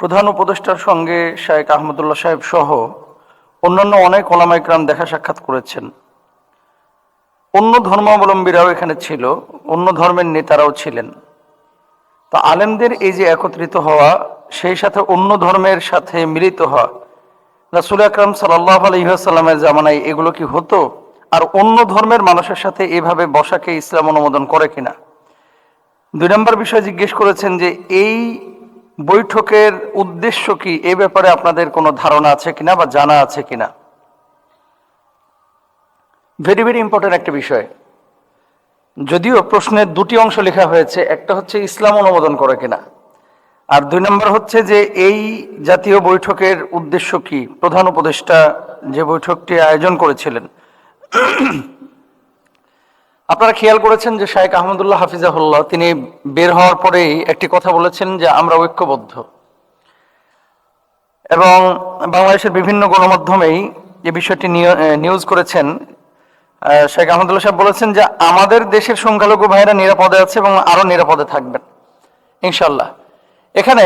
প্রধান উপদেষ্টার সঙ্গে শায়েক আহমদুল্লাহ সাহেব সহ অন্যান্য অনেক ওলামাইকরাম দেখা সাক্ষাৎ করেছেন। অন্য ধর্মাবলম্বীরাও এখানে ছিল, অন্য ধর্মের নেতারাও ছিলেন। তা আলেমদের এই যে একত্রিত হওয়া, সেই সাথে অন্য ধর্মের সাথে মিলিত হওয়া, রাসুল আকরাম সাল্লাহ আলহিহাস্লামের জামানায় এগুলো কি হতো? আর অন্য ধর্মের মানুষের সাথে এভাবে বসাকে ইসলাম অনুমোদন করে কিনা? দুই নম্বর বিষয় জিজ্ঞেস করেছেন যে এই বৈঠকের উদ্দেশ্য কি? এ ব্যাপারে আপনাদের কোনো ধারণা আছে কিনা বা জানা আছে কিনা? ভেরি ভেরি ইম্পর্টেন্ট একটা বিষয়। যদিও প্রশ্নের দুটি অংশ লেখা হয়েছে, একটা হচ্ছে ইসলাম অনুমোদন করে কিনা। আর দুই নম্বর হচ্ছে যে এই জাতীয় বৈঠকের উদ্দেশ্য কি? প্রধান উপদেষ্টা যে বৈঠকটি আয়োজন করেছিলেন আপনারা খেয়াল করেছেন যে শাহেক আহমদুল্লাহ হাফিজাহুল্লাহ তিনি বের হওয়ার পরেই একটি কথা বলেছেন যে আমরা ঐক্যবদ্ধ। এবং বাংলাদেশের বিভিন্ন গণমাধ্যমেই যে বিষয়টি নিউজ করেছেন। শেখ আহমদুল্লাহ সাহেব বলেছেন যে আমাদের দেশের সংখ্যালঘু ভাইরা নিরাপদে আছে এবং আরও নিরাপদে থাকবেন। ইনশাল্লাহ এখানে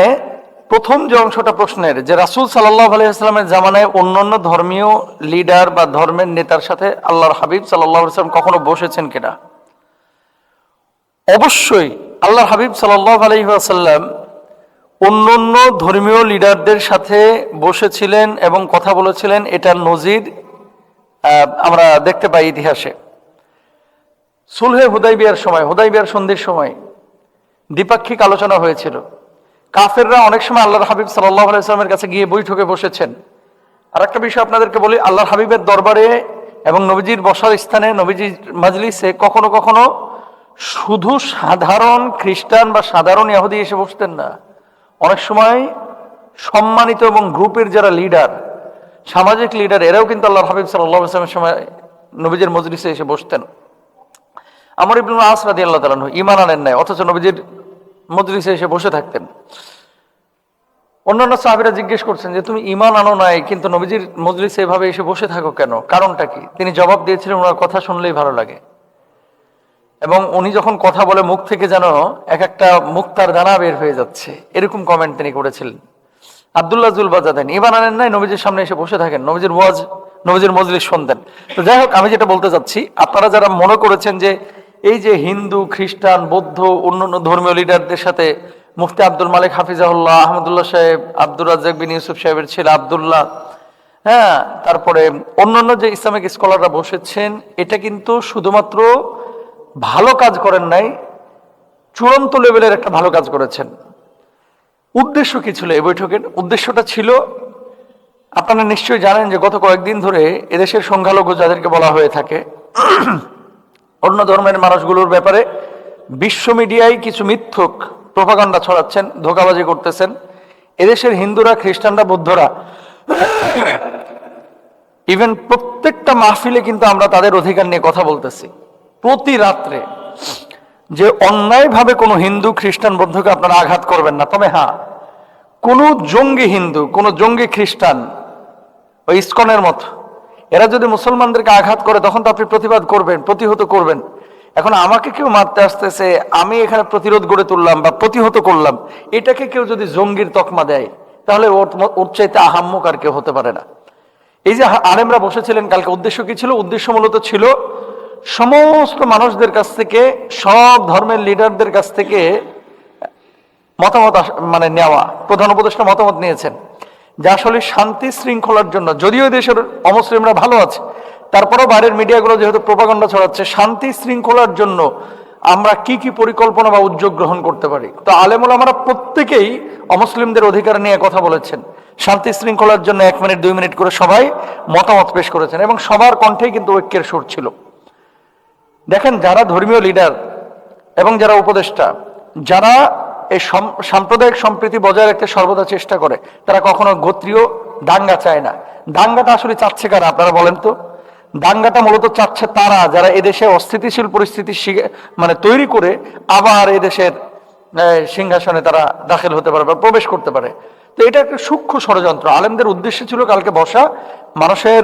প্রথম যে অংশটা প্রশ্নের, যে রাসুল সাল্লাহ আলাইস্লামের জামানায় অন্যান্য ধর্মীয় লিডার বা ধর্মের নেতার সাথে আল্লাহর হাবিব সাল্লাহ সাল্লাম কখনো বসেছেন কিনা? অবশ্যই আল্লাহ হাবিব সাল্লাহ আলহিহাসাল্লাম অন্য অন্য ধর্মীয় লিডারদের সাথে বসেছিলেন এবং কথা বলেছিলেন। এটার নজির আমরা দেখতে পাই ইতিহাসে। সুলহে হুদাই বিয়ার সময় হুদাই বিয়ার সন্ধির সময় দ্বিপাক্ষিক আলোচনা হয়েছিল। কাফেররা অনেক সময় আল্লাহর হাবিব সাল্লাহ আলাইস্লামের কাছে গিয়ে বৈঠকে বসেছেন। আর একটা বিষয় আপনাদেরকে বলি, আল্লাহর হাবিবের দরবারে এবং নবীজির বসার স্থানে, নবীজির মাজলিসে কখনো কখনো শুধু সাধারণ খ্রিস্টান বা সাধারণ ইহুদি এসে বসতেন না। অনেক সময় সম্মানিত এবং গ্রুপের যারা লিডার, সামাজিক লিডার, এরাও কিন্তু আল্লাহর হাবিব সাল্লাহ আসলামের সময় নবীজির মজলিসে এসে বসতেন। আমার ইবনুল আস রাদি আল্লাহ তালানহ ইমান আনেন নাই, অথচ নবীজির মজলিসে এসে বসে থাকতেন। অন্যান্য সাহাবিরা জিজ্ঞেস করছেন যে, তুমি ইমান আনো নাই, কিন্তু নবীজির মজলিসে এভাবে এসে বসে থাকো কেন? কারণটা কি? তিনি জবাব দিয়েছিলেন, ওনার কথা শুনলেই ভালো লাগে। এবং উনি যখন কথা বলে মুখ থেকে যেন এক একটা মুক্তার দানা বের হয়ে যাচ্ছে, এরকম কমেন্ট তিনি করেছিলেন। আবদুল্লাহ জুল বাজাদেন ইমান আনেন নাই, নবীজির সামনে এসে বসে থাকেন, নবীজির ওয়াজ, নবীজির মজলিস শুনতেন। তো যাই হোক, আমি যেটা বলতে চাচ্ছি আপনারা যারা মনে করেছেন যে এই যে হিন্দু, খ্রিস্টান, বৌদ্ধ, অন্যান্য ধর্মীয় লিডারদের সাথে মুফতি আব্দুল মালিক হাফিজাহুল্লাহ, আহমদুল্লাহ সাহেব, আব্দুর রাজ্জাক বিন ইউসুফ সাহেবের ছেলে আবদুল্লাহ হ্যাঁ তারপরে অন্যান্য যে ইসলামিক স্কলাররা বসেছেন, এটা কিন্তু শুধুমাত্র ভালো কাজ করেন নাই, চূড়ান্ত লেভেলের একটা ভালো কাজ করেছেন। উদ্দেশ্য কি ছিল এই বৈঠকের? উদ্দেশ্যটা ছিল, আপনারা নিশ্চয়ই জানেন যে গত কয়েকদিন ধরে এদেশের সংখ্যালঘু যাদেরকে বলা হয়ে থাকে অন্য ধর্মের মানুষগুলোর ব্যাপারে বিশ্ব মিডিয়ায় কিছু মিথ্যক প্রপাগান্ডা ছড়াচ্ছেন, ধোকাবাজি করতেছেন। এদেশের হিন্দুরা, খ্রিস্টানরা, বৌদ্ধরা ইভেন প্রত্যেকটা মাহফিলে কিন্তু আমরা তাদের অধিকার নিয়ে কথা বলতেছি। প্রতি রাত্রে যে অন্যায়ভাবে কোনো হিন্দু, খ্রিস্টান বৌদ্ধকে আপনারা আঘাত করবেন না, তবে হ্যাঁ কোনো জঙ্গি হিন্দু, কোনো জঙ্গি খ্রিস্টান ওই ইস্কনের মতো এরা যদি মুসলমানদেরকে আঘাত করে, তখন তো আপনি প্রতিবাদ করবেন, প্রতিহত করবেন। এখন আমাকে কেউ মারতে আসতেছে, আমি এখানে প্রতিরোধ গড়ে তুললাম বা প্রতিহত করলাম, এটাকে কেউ যদি জঙ্গির তকমা দেয়, তাহলে ওর চাইতে আহাম্মক আর কেউ হতে পারে না। এই যে আলেমরা বসেছিলেন, কালকে উদ্দেশ্য কি ছিল? উদ্দেশ্য মূলত ছিল, সমস্ত মানুষদের কাছ থেকে, সব ধর্মের লিডারদের কাছ থেকে মতামত মানে নেওয়া। প্রধান উপদেষ্টা মতামত নিয়েছেন। যে আসলে শান্তি শৃঙ্খলার জন্য, যদিও দেশের অমুসলিমরা ভালো আছে, তারপরেও বাইরের মিডিয়াগুলো যেহেতু প্রপাগণ্ডা ছড়াচ্ছে, শান্তি শৃঙ্খলার জন্য আমরা কি কি পরিকল্পনা বা উদ্যোগ গ্রহণ করতে পারি? তো আলেমুল আমরা প্রত্যেকেই অমুসলিমদের অধিকার নিয়ে কথা বলেছেন। শান্তি শৃঙ্খলার জন্য এক মিনিট, দুই মিনিট করে সবাই মতামত পেশ করেছেন এবং সবার কণ্ঠেই কিন্তু ঐক্যের সুর ছিল। দেখেন, যারা ধর্মীয় লিডার এবং যারা উপদেষ্টা, যারা এই সম- সাম্প্রদায়িক সম্প্রীতি বজায় রাখতে সর্বদা চেষ্টা করে। তারা কখনো গোত্রীয় দাঙ্গা চায় না। দাঙ্গাটা আসলে চাচ্ছে কারা, আপনারা বলেন তো? দাঙ্গাটা মূলত চাচ্ছে তারা যারা এদেশে অস্থিতিশীল পরিস্থিতি মানে তৈরি করে আবার এদেশের সিংহাসনে তারা দাখিল হতে পারে বা প্রবেশ করতে পারে। তো এটা একটা সূক্ষ্ম ষড়যন্ত্র। আলেমদের উদ্দেশ্য ছিল কালকে বসা মানুষের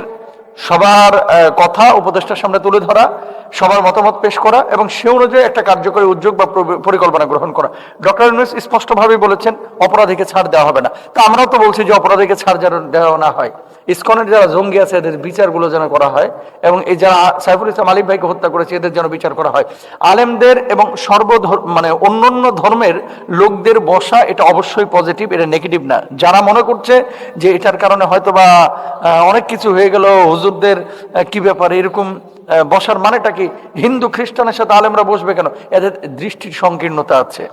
সবার কথা উপদেষ্টার সামনে তুলে ধরা, সবার মতামত পেশ করা এবং সে অনুযায়ী একটা কার্যকরী উদ্যোগ বা পরিকল্পনা গ্রহণ করা। ডক্টর ইউনুস স্পষ্টভাবে বলেছেন অপরাধীকে ছাড় দেওয়া হবে না। তা আমরাও তো বলছি যে অপরাধীকে ছাড় যেন দেওয়া না হয়। ইস্কনের যারা জঙ্গি আছে, এদের বিচারগুলো যেন করা হয় এবং এই যারা সাইফুল ইসলাম আলিফ ভাইকে হত্যা করেছে, এদের যেন বিচার করা হয়। আলেমদের এবং সর্বধর মানে অন্যান্য ধর্মের লোকদের বসা এটা অবশ্যই পজিটিভ এটা নেগেটিভ না। যারা মনে করছে যে এটার কারণে হয়তো বা অনেক কিছু হয়ে গেল, হুজুরদের কি ব্যাপার, এরকম বসার মানেটা কি? হিন্দু খ্রিস্টানের সাথে আলেমরা বসবে কেন? এদের দৃষ্টির সংকীর্ণতা আছে।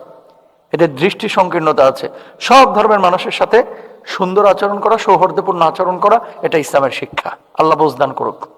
এদের দৃষ্টি সংকীর্ণতা আছে। সব ধর্মের মানুষের সাথে সুন্দর আচরণ করা, সৌহার্দ্যপূর্ণ আচরণ করা, এটা ইসলামের শিক্ষা। আল্লাহ বোঝদান করুক।